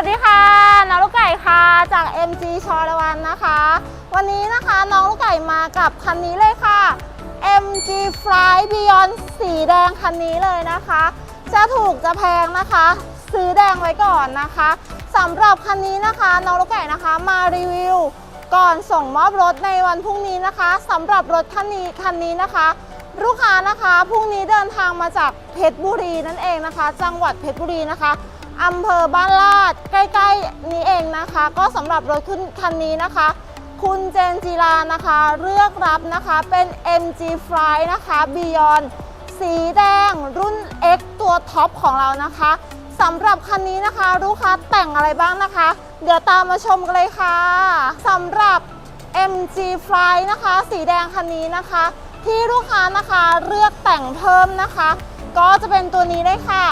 วัสดีค่ะน้องลูกไก่ค่ะจาก MG ชอรวันนะคะ วันนี้นะคะน้องลูกไก่มากับคันนี้เลยค่ะ MG Fly Beyond สีแดงคันนี้เลยนะคะ จะถูกจะแพงนะคะ ซื้อแดงไว้ก่อนนะคะสำหรับคันนี้นะคะน้องลูกไก่นะคะมารีวิว ก่อนส่งมอบรถในวันพรุ่งนี้นะคะสำหรับรถคันนี้คันนี้นะคะ ลูกค้านะคะพรุ่งนี้เดินทางมาจากเพชรบุรีนั่นเองนะคะ จังหวัดเพชรบุรีนะคะ อำเภอบ้านลาดใกล้ๆนี้เองนะคะ ก็สำหรับรถขึ้นคันนี้นะคะ คุณเจนจีรานะคะเลือกรับนะคะเป็น MG Fly นะคะ Beyond สีแดงรุ่น X ตัวท็อปของเรานะคะสำหรับคันนี้นะคะลูกค้าแต่งอะไรบ้างนะคะ เดี๋ยวตามมาชมกันเลยค่ะสำหรับ MG Fly นะคะ สีแดงคันนี้นะคะ ที่ลูกค้านะคะเลือกแต่งเพิ่มนะคะ ก็จะเป็นตัวนี้เลยค่ะ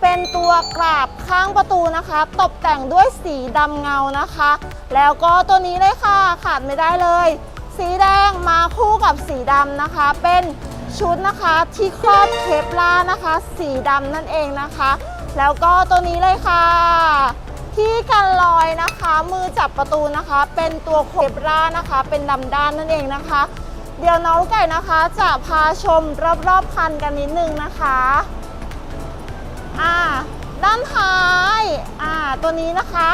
เป็นตัวกราบข้างประตูนะคะ ตกแต่งด้วยสีดำเงานะคะ แล้วก็ตัวนี้เลยค่ะขาดไม่ได้เลย สีแดงมาคู่กับสีดำนะคะ เป็นชุดนะคะที่ครอบเคปลานะคะ สีดำนั่นเองนะคะ แล้วก็ตัวนี้เลยค่ะ ที่กันลอยนะคะ มือจับประตูนะคะ เป็นตัวเคปลานะคะ เป็นดำด้านนั่นเองนะคะ เดี๋ยวน้องไก่นะคะจะพาชมรอบๆคันกันนิดนึงนะคะ อ่า ด้านท้าย อ่า ตัวนี้นะคะ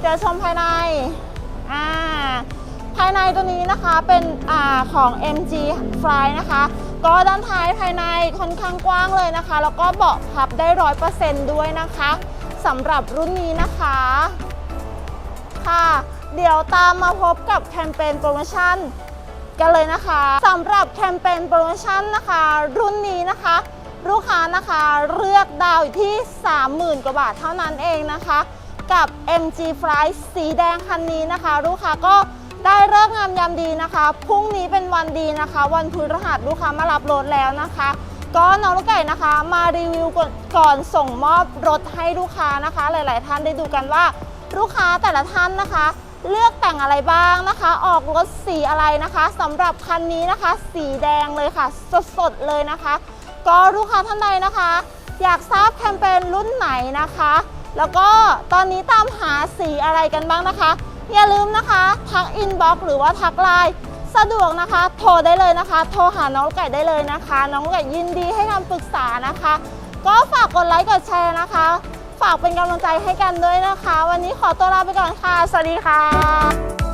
เดี๋ยวชมภายใน อ่า ภายในตัวนี้นะคะเป็นอ่าของ MG Fly นะคะ ก็ด้านท้ายภายในค่อนข้างกว้างเลยนะคะ แล้วก็เบาะพับได้ร้อยเปอร์เซ็นต์ด้วยนะคะสำหรับรุ่นนี้นะคะ ค่ะ เดี๋ยวตามมาพบกับแคมเปญโปรโมชั่นกันเลยนะคะสำหรับแคมเปญโปรโมชั่นนะคะ รุ่นนี้นะคะ ลูกค้านะคะเลือกดาวอยู่ที่ 30,000 กว่าบาทเท่านั้นเองนะคะ กับ MG Fly สีแดงคันนี้นะคะ ลูกค้าก็ได้เลิกงามยามดีนะคะพรุ่งนี้เป็นวันดีนะคะ วันพฤหัสลูกค้ามารับรถแล้วนะคะ ก็น้องลูกไก่นะคะ มารีวิวกก่อนส่งมอบรถให้ลูกค้านะคะ หลาย ๆ ท่านได้ดูกันว่าลูกค้าแต่ละท่านนะคะ เลือกแต่งอะไรบ้างนะคะ ออกรถสีอะไรนะคะสำหรับคันนี้นะคะ สีแดงเลยค่ะ สดๆเลยนะคะ ก็ลูกค้าท่านใดนะคะ อยากทราบแคมเปญรุ่นไหนนะคะ แล้วก็ตอนนี้ตามหาสีอะไรกันบ้างนะคะ อย่าลืมนะคะทักอินบ็อกซ์หรือว่าทักไลน์สะดวกนะคะ โทรได้เลยนะคะ โทรหาน้องไก่ได้เลยนะคะ น้องไก่ยินดีให้คำปรึกษานะคะ ก็ฝากกดไลค์กดแชร์นะคะ ฝากเป็นกำลังใจให้กันด้วยนะคะ วันนี้ขอตัวลาไปก่อนค่ะ สวัสดีค่ะ